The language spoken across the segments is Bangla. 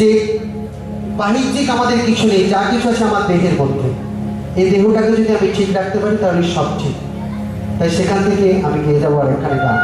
যে বাণিজ্যিক আমাদের কিছু নেই, যা কিছু আছে আমার দেহের মধ্যে। এই দেহটাকে যদি আমি ঠিক রাখতে পারি, তাহলে সব ঠিক। তাই সেখান থেকে আমি গিয়ে যাব আর এখানে গান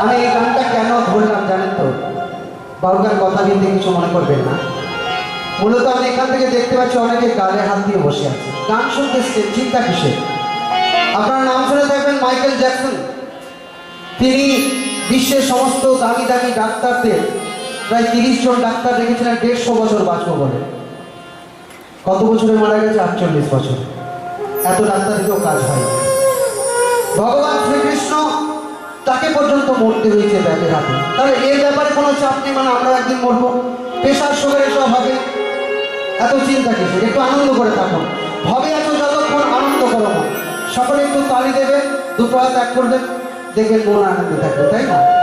আমি এই গানটা কেন ধরলাম জানেন তো? বাবুকার কথা কিন্তু কিছু মনে করবেন না। মূলত আমি এখান থেকে দেখতে পাচ্ছি অনেকে গালে হাত দিয়ে বসে আছে। গান চিন্তা আপনার নাম শুনে থাকবেন মাইকেল জ্যাকসন। তিনি বিশ্বের সমস্ত দামি দামি ডাক্তারদের প্রায় তিরিশ জন ডাক্তার রেখেছিলেন দেড়শো বছর বাঁচবো বলে। কত বছরে মারা গেছে? আটচল্লিশ বছর। এত ডাক্তার ডাক্তারেরও কাজ হয় ভগবান শ্রীকৃষ্ণ তাকে পর্যন্ত মরতে হয়েছে ব্যাপের হাতে। তাহলে এর ব্যাপারে কোনো চাপ নেই মানে আমরা একদিন মরবো। পেশার সুগার এসব হবে। এত চিন্তা কিছু একটু আনন্দ করে থাকো। হবে এত যতক্ষণ আনন্দ করো না। সকলে একটু তালি দেবে দুটো হাত এক দেখবে দেখবেন মন আনন্দে থাকবে, তাই না?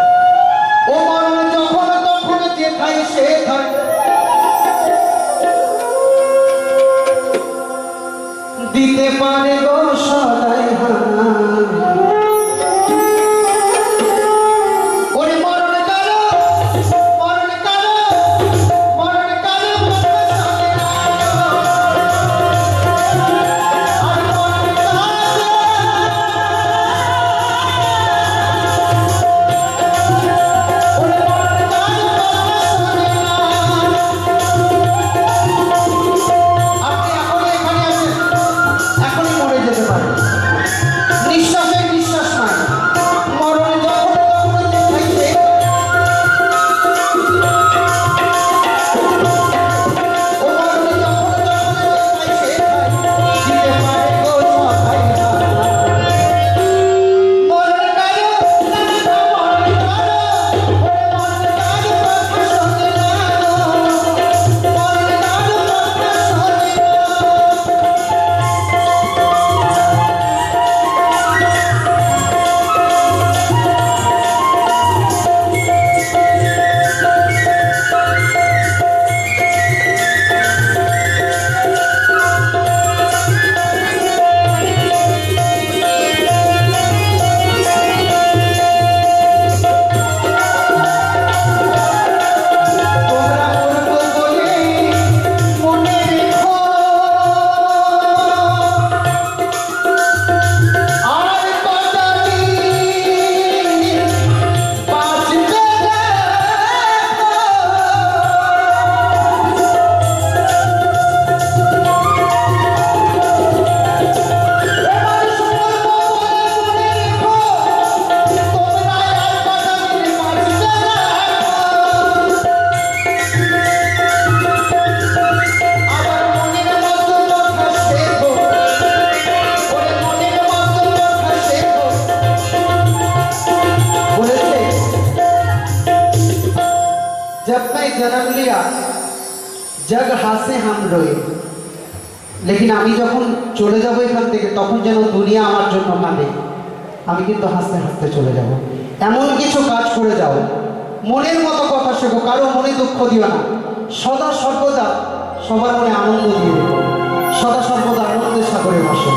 जन्म लिया जग হাসে হাম রয়ে লেকিন আমি যখন চলে যাব এখান থেকে তখন যেন দুনিয়া আমার জন্য কাঁদে আমি কিন্তু হাসতে হাসতে চলে যাব এমন কিছু কাজ করে যাও মনের মতো কথা শেখো কারো মনে দুঃখ দিও না সদা সর্বদা সবার মনে আনন্দ দিয়ে দেবো সদা সর্বদা আনন্দের সাগরে বসো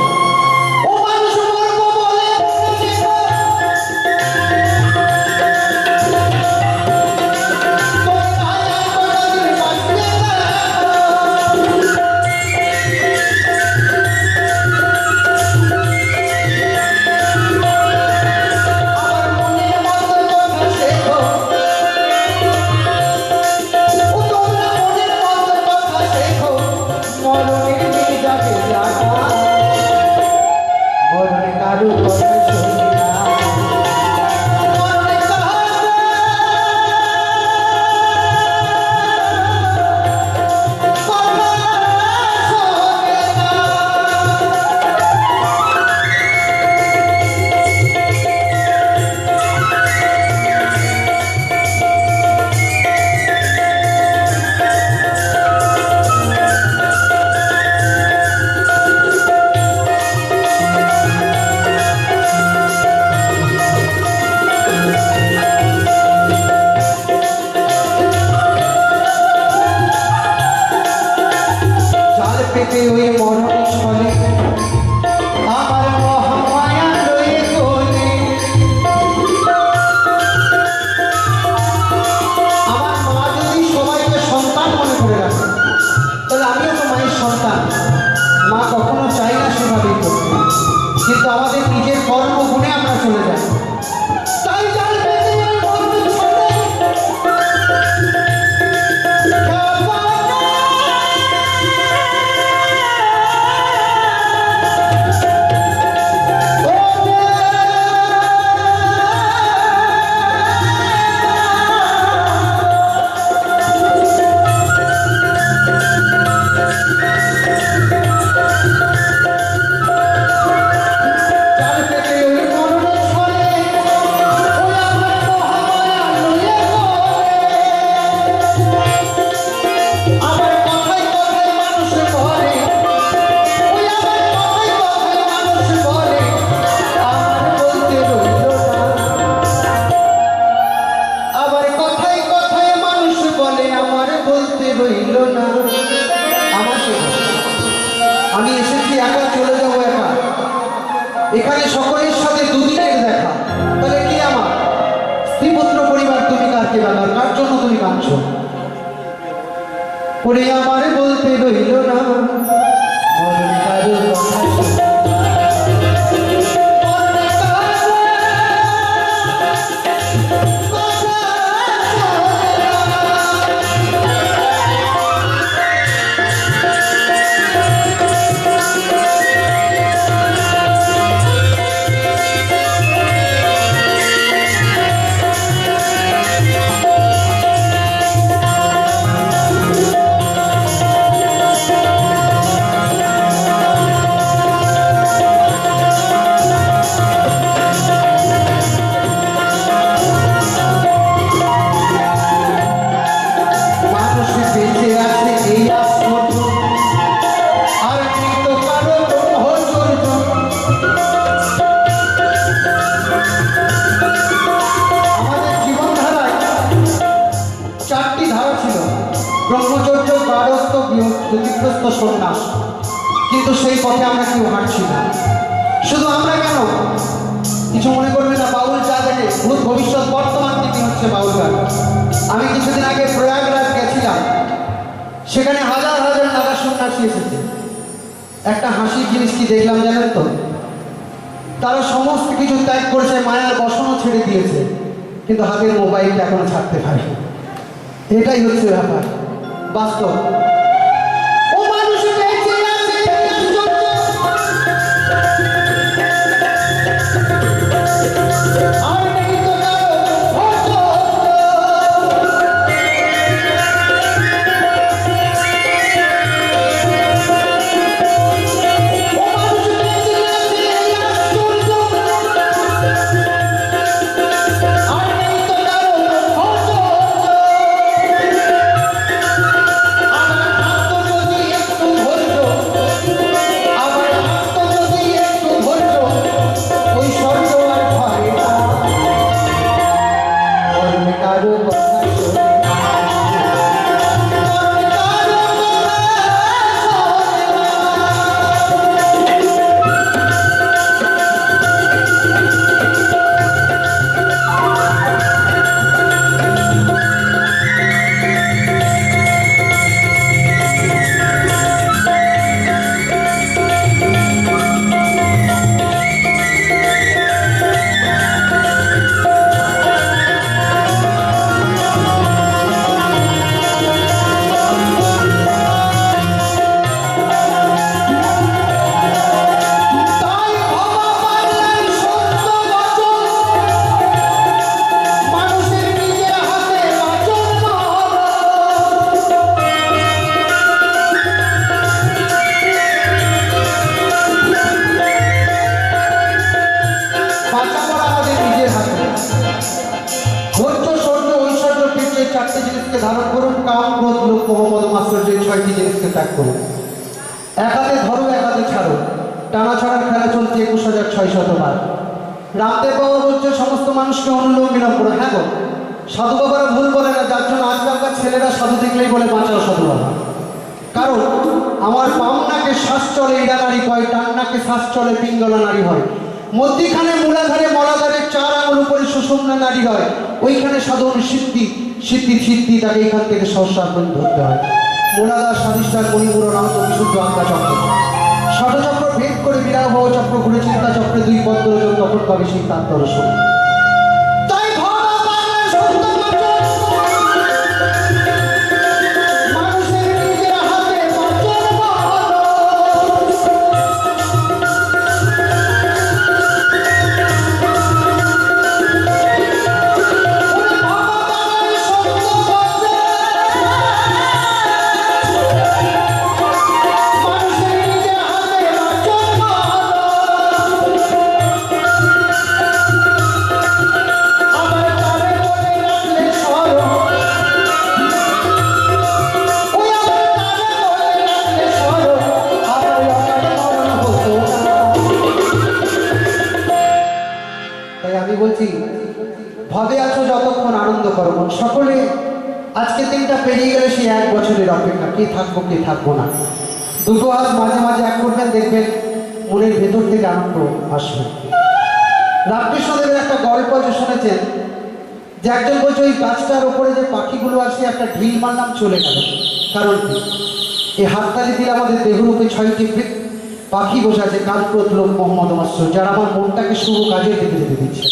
পেতে ওই মরণ ছলে এখানে সকলের সাথে দুদিনের দেখা। তাহলে কি আমার? স্ত্রীপুত্র পরিবার তুমি কাকে বেলার কার জন্য তুমি কাঁদছো পরে আমার বলতে রইল না। কিন্তু সেই পথে আমরা কেউ হাঁটছি না। শুধু আমরা কেন? কিছু মনে করবে না, বাউল চা দেখে, ভূত ভবিষ্যৎ বর্তমান থেকে হচ্ছে বাউল গান। আমি কিছুদিন আগে প্রয়াগরাজ গেছিলাম। সেখানে হাজার হাজার নাগা সন্ন্যাসী এসেছে। একটা হাসির জিনিস কি দেখলাম জানেন তো? তারা সমস্ত কিছু ত্যাগ করেছে, মায়ার বসনও ছেড়ে দিয়েছে। কিন্তু হাতের মোবাইলটা এখনও ছাড়তে পারে এটাই হচ্ছে ব্যাপার। বাস্তব। জিনিসকে ধারণ করুন কাম ক্রোধ লোক মাস্টার এই ছয়টি জিনিসকে ত্যাগ করুন। এক হাতে ধরো এক হাতে ছাড়ো টানা ছাড়ার খেলা চলছে একুশ হাজার ছয় শতবার রামদেব বাবা বলছে, সমস্ত মানুষকে অনুলোম বিলোম করো। হ্যাঁ গো, সাধু বাবারা ভুল বলে না, যার জন্য আজকালকার ছেলেরা সাধু দেখলেই বলে, বাঁচাও সাধু বাবা। কারণ, আমার পাওনা শ্বাস চলে, ইড়া নারী কয় ডান নাকে শ্বাস চলে, পিঙ্গলা নারী হয়। মধ্যিখানে মূলাধারে মলাধারে চার আঙুল উপরে সুষুম্না নারী হয়। ওইখানে সাধন সিদ্ধি সিদ্ধি সিদ্ধি তাকে এখান থেকে সহসা করে ধরতে হয়। মূলাধার স্বাধিষ্ঠার করিমুর নাম বিশুদ্ধ আঙ্কা চক্র। ষটচক্র ভেদ করে বিরাহ চক্র ঘুরে চিন্তা চক্রে দুই পদ্ম তখন পাবে সিদ্ধান্ত রসুন অপেক্ষা কে থাকব না? দুটো হাত মাঝে মাঝে এক করবেন দেখবেন মনের ভেতর থেকে আনন্দ আসবে। রামকৃষ্ণদেবের একটা গল্প যে শুনেছেন, যে একজন বলছে, ওই গাছটার ওপরে যে পাখিগুলো আছে, একটা ঢিল মারলাম চলে গেল। কারণ কি? এই হাততালি দিলে আমাদের দেহরূপে ছয়টি বৃক- পাখি বসে আছে কালক্রোধ লোক মোহাম্মদ মাস্য যারা আমার মনটাকে শুভ কাজের দিকে যেতে দিচ্ছে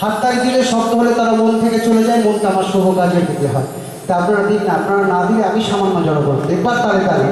হাততালি দিলে শব্দ হলে তারা মন থেকে চলে যায়, মনটা আমার শুভ কাজের দিকে হয়। তা আপনারা দিন আপনারা না দিলে আমি সামান্য জড়ো করব দেখবার তাহলে তালে।